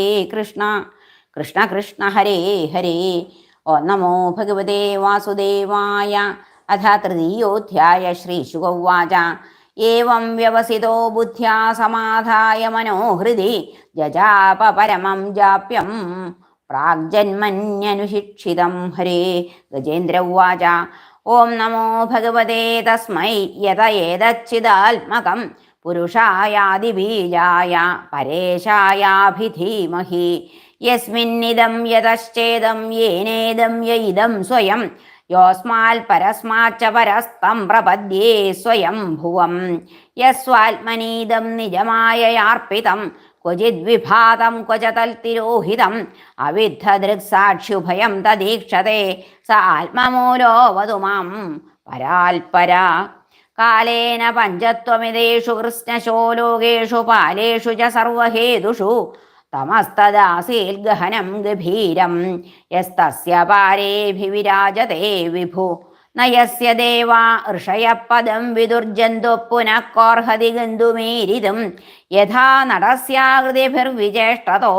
കൃഷ്ണ. കൃഷ്ണ കൃഷ്ണ ഹരേ ഹരേ. ഓ നമോ ഭഗവതേ വാസുദേവായ. അഥ തൃതീയോധ്യായ ശ്രീശുഗൗവാച ഏവം വ്യവസിതോ ബുദ്ധ്യാ സമാധായ മനോഹൃതി. ജജാപ പരമം ജാപ്യം. പ്രാഗ്ജന്മന്യനുശിക്ഷിതം ഹരേ ഗജേന്ദ്ര ഉവാച. ഓം നമോ ഭഗവതേ തസ്മൈ. യത ഏതച്ചിദാത്മകം. പുരുഷായാദിബീജായ പരേശായാഭിധീമഹി. യസ്മിന്നിതം യതശ്ചേതം യേനേദം യയിദം സ്വയം. യോസ്മാൽ പരസ്മാച്ച പരസ്തം പ്രപദ്യേ സ്വയം ഭുവം യസ്വാത്മനീദം നിജമായയാർപ്പിതം. ക്വചിദ് വിഭാതം ക്വച തൽത്തിരോഹിതം അവിദ്ധദൃക്സാക്ഷ്യുഭയം തദീക്ഷതേ. സ ആത്മമൂലോ വധു മാം പരാൽപരാ കാലേന പഞ്ചത്വമിതേഷു കൃഷ്ണശോ ലോകേഷു പാലേഷു ച സർവഹേതുഷു. തമസ്തദാസീൽ ഗഹനം ഗഭീരം. യസ്തസ്യ പാരേഭിവിരാജത്തെ വിഭു. നയസ്യ ദേവാ ഋഷയ പദം വിദുർജന്തു പുനഃക്കോർഹതി ഗന്ധുമീരിതും. യഥാ നടസ്യാകൃതിഭിർവിചേഷ്ടതോ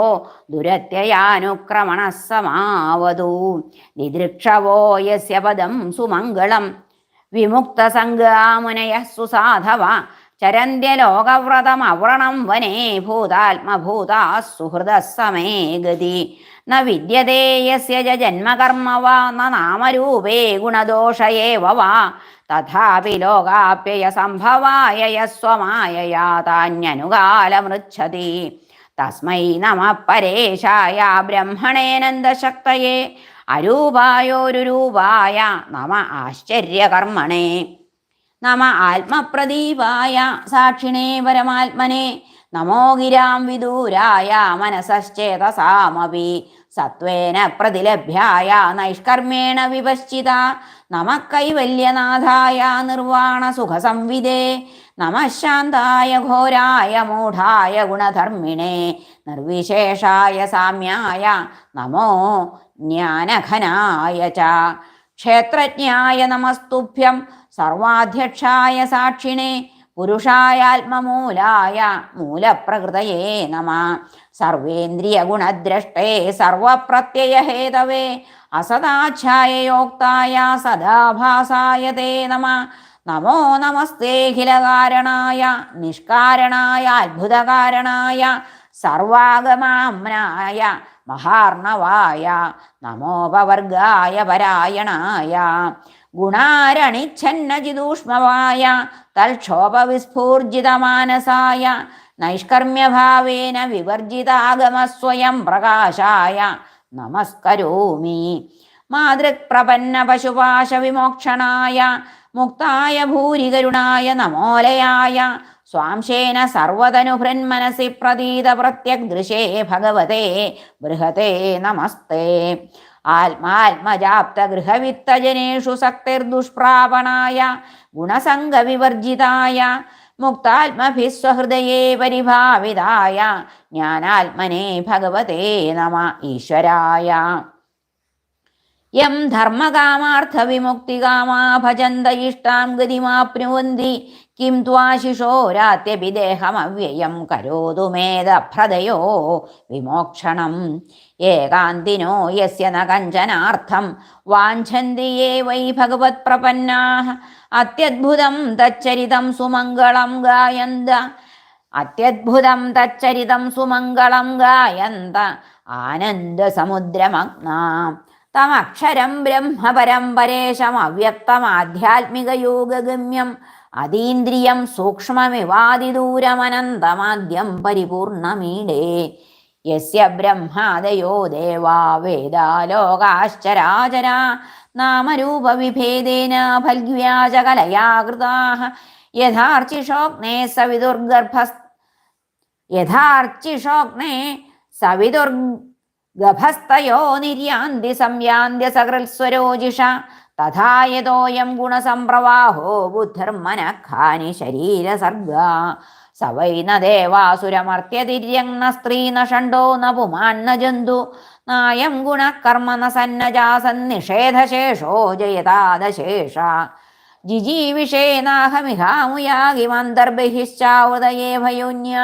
ദുരത്യയാനുക്രമണ സമാവതു ദിദൃക്ഷവോ യസ്യ പദം സുമംഗളം. വിമുക്തസംഗാമുനയ സുസാധവ ചരന്ത്യലോകവ്രതമവ്രണം വനേ ഭൂതാത്മഭൂതാ സുഹൃദ സമേ ഗതി ന വിദ്യതേ യസ്യ ജന്മകർമ്മ വാ ന നാമരൂപേ ഗുണദോഷയേവ വാ തഥാപി ലോകാപ്യയ സംഭവായ യസ്വമായയാ താന്യനുകാലമൃച്ഛതി. തസ്മൈ നമ പരേശായ ബ്രഹ്മണേനന്ദശക്തയേ. അരൂപായോരുരൂപായ നമ ആശ്ചര്യകർമ്മണേ. നമ ആത്മപ്രദീപായ സാക്ഷിണേ പരമാത്മനെ. നമോ ഗിരാം വിദൂരായ മനസശ്ചേതസാമപി. സത്വേന പ്രതിലഭ്യായ നൈഷ്കർമ്മേണ വിപശ്ചിത. നമ കൈവല്യനാഥായ നിർവാണ സുഖസംവിദേ നമ ശാന്തായ ഘോരായ മൂഢായ ഗുണധർമ്മിണേ. നിർവിശേഷായ സാമ്യായ നമോ ജ്ഞാനഘനായ ച. ക്ഷേത്രജ്ഞായ നമസ്തുഭ്യം സർവാധ്യക്ഷായ സാക്ഷിണേ പുരുഷായാത്മമൂലായ മൂലപ്രകൃതയേ നമ. സർവേന്ദ്രിയ ഗുണദ്രഷ്ടേ സർവപ്രത്യയഹേതവേ അസദാച്ഛായയോക്തായ സദാഭാസായ തേ നമ. നമോ നമസ്തേഖിലകാരണായ നിഷ്കാരണായ അത്ഭുതകാരണായ സർവാഗമാമ്നായ മഹാർണവായ നമോപവർഗായ പരായണായ ഗുണാരണിച്ഛന്നജിദൂഷ്മവായ തൽക്ഷോഭവിസ്ഫൂർജിതമാനസായ നൈഷ്കർമ്മ്യഭാവേന വിവർജിതാഗമസ്വയം പ്രകാശായ നമസ്കരോമി. മാതൃക്പ്രപന്ന പശുപാശ വിമോക്ഷണായ മുക്തായ ഭൂരികരുണായ നമോലയായ സ്വാംശേന സർവതനുഭൃന്മനസി പ്രതീത പ്രത്യഗ്ദൃശേ ഭഗവതേ ബൃഹതേ നമസ്തേ. ആത്മാത്മജാപ്തഗൃഹവിത്തജനേഷു സക്തിർദുഷ്പ്രാപണായ ഗുണസംഗവിവർജിതായ മുക്താത്മഭിः സ്വഹൃദയേ പരിഭാവിതായ ജ്ഞാനാത്മനെ ഭഗവതേ നമ ഈശ്വരായ. യം ധർമ്മകാമാർത്ഥവിമുക്തികാമാ ഭജന്ത ഇഷ്ടാം ഗതിമാപ്നുവന്തി കിം ത്വാശിഷോരാത്യപി ദേഹമവ്യയം കരോതു മേധഭ്രദയോ വിമോക്ഷണം. ഏകാന്തിനോ യസ്യ ന കഞ്ചനാർത്ഥം. വാഞ്ചന്തി യേ വൈ ഭഗവത്പ്രപന്നാः അത്യദ്ഭുതം തച്ചരിതം സുമംഗളം ഗായന്ത. അത്യദ്ഭുതം തച്ചരിതം സുമംഗളം ഗായന്ത. ആനന്ദസമുദ്രമഗ്നാം. തമക്ഷരം ബ്രഹ്മപരം പരേശം അവ്യക്തമാധ്യാത്മികയോഗഗമ്യം അതീന്ദ്രിയം സൂക്ഷ്മമിവാതിദൂരമനന്തമാദ്യം പരിപൂർണമീഡേ യസ്യ ബ്രഹ്മാദയോ ദേവാ വേദാലോകാശ്ചരാചരാ നാമരൂപവിഭേദേന ഫൽഗ്വ്യാജകലയാ കൃതാः യഥാർച്ചിഷോഗ്നേ സവിദുർഗർഭ യഥാർച്ചിഷോഗ്നേ സവിദുർഗഭസ്തയോ നിര്യാന്തി സംയാന്തി സകൃത്സ്വരോജിഷ. തഥാ യതോയം ഗുണസംപ്രവാഹോ ബുദ്ധിർമനഃഖാനി ശരീരസർഗ. സ വൈ ന സ്ത്രീ ന ഷണ്ടോ ന പുമാൻ ന ജന്തു. നായം ഗുണകർമ്മ ന സന്നജാസന്നിഷേധശേഷോ ജയതാദശേഷ. ജിജീവിഷേനാഹമിഹാമുയാഗിമന്തർബഹിശ്ചാവൃതയേ ഭയോന്യ.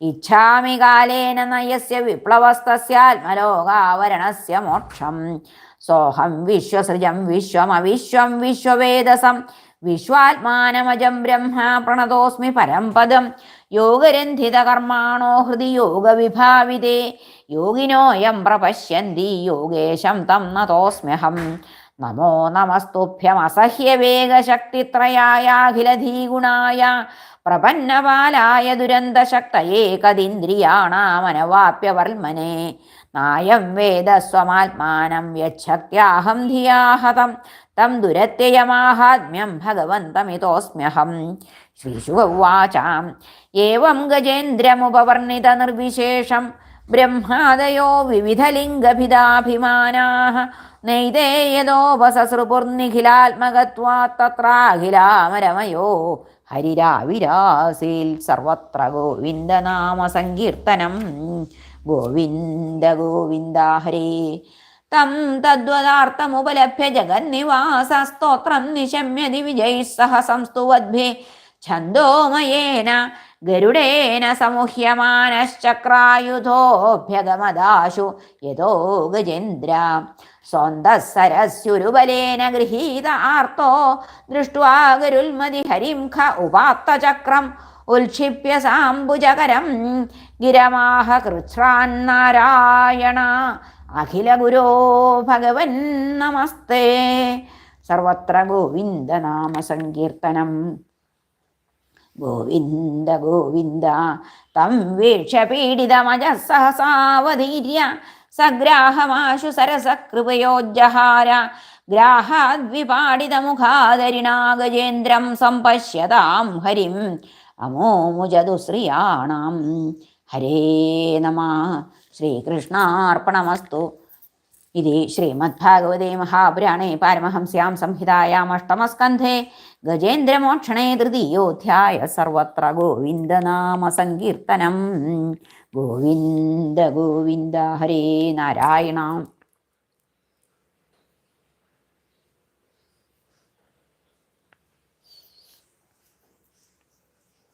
ഇച്ഛാമി കാലേന നയസ്യ വിപ്ലവസ്തസ്യാത്മലോകാവരണസ്യ മോക്ഷം. സോഹം വിശ്വസൃജം വിശ്വമവിശ്വം വിശ്വവേദസം. വിശ്വാത്മാനമജം ബ്രഹ്മ പ്രണതോസ്മി പരം പദം യോഗരന്ധിതകർമാണോ ഹൃദി യോഗവിഭാവിതേ. യോഗിനോയം പ്രപശ്യന്തി യോഗേശം തം നതോസ്മ്യഹം. നമോ നമസ്തുഭ്യമസഹ്യവേഗശക്തിത്രയായാഖിലധീഗുണായ പ്രപന്നപാലായ ദുരന്തശക്തയേ കതീന്ദ്രിയാണാമനവാപ്യവർമ്മനെ നായം വേദസ്വമാത്മാനം യച്ഛക്യാഹം ധിയാഹതം. തം ദുരത്യയമാഹാത്മ്യം ഭഗവന്തമിതോസ്മ്യഹം. ശ്രീശുവാചാം ഏവം ഗജേന്ദ്രമുപവർണിത നിർവിശേഷം. ബ്രഹ്മാദയോ വിവിധലിംഗഭിദാഭിമാനാः നൈതേ യദോപസസൃപുർനിഖിലാത്മകത്വാത്തത്രാഖിലാമരമയോ ഹരിരാവിരാസീൽ സർവത്ര ഗോവിന്ദനാമ സങ്കീർത്തനം ഗോവിന്ദ ഗോവിന്ദ ഹരേ. തം തദ്വദാർത്ഥമുപലഭ്യ ജഗന്നിവാസ സ്തോത്രം നിശമ്യതി വിജൈः സഹ സംസ്തുവദ്ഭേ ഛന്ദോമയേന ഗരുഡേന സമുഹ്യമാനശ്ചക്രായുധോഭ്യഗമദാശു യഥോ ഗജേന്ദ്ര. സ്വന്തസരസ്യുരുബലേന ഗൃഹീത ആർത്തോ ദൃഷ്ട്വാ ഗരുൽമതി ഹരിം ഖ ഉപാത്തചക്രം. ഉൽക്ഷിപ്യ സാംബുജകരം ഗിരമാഹ കൃച്ഛ്രാന്നാരായണ അഖില ഗുരോ ഭഗവൻ നമസ്തേ. സർവത്ര ഗോവിന്ദനാമ സങ്കീർത്തനം. ഗോവിന്ദ ഗോവിന്ദ തം വീക്ഷ പീഡിതമജ സഹസാവധീര്യ സഗ്രാഹമാശു സരസകൃപയോജ്ജഹാര ഗ്രാഹാദ്വിപാടിതമുഖാദരിണാ ഗജേന്ദ്രം സമ്പശ്യതാം ഹരിം. അമോമുജതു ശ്രിയാണാം ഹരേ നമ. ശ്രീകൃഷ്ണാർപ്പണമസ്തു. ഇതി ശ്രീമദ്ഭാഗവതേ മഹാപുരാണേ പാരമഹംസ്യാം സംഹിതായാം അഷ്ടമസ്കന്ധേ. ഗജേന്ദ്രമോക്ഷണേ തൃതീയോധ്യായ സർവത്ര ഗോവിന്ദനാമ സങ്കീർത്തനം ഗോവിന്ദ ഗോവിന്ദ ഹരേ നാരായണ.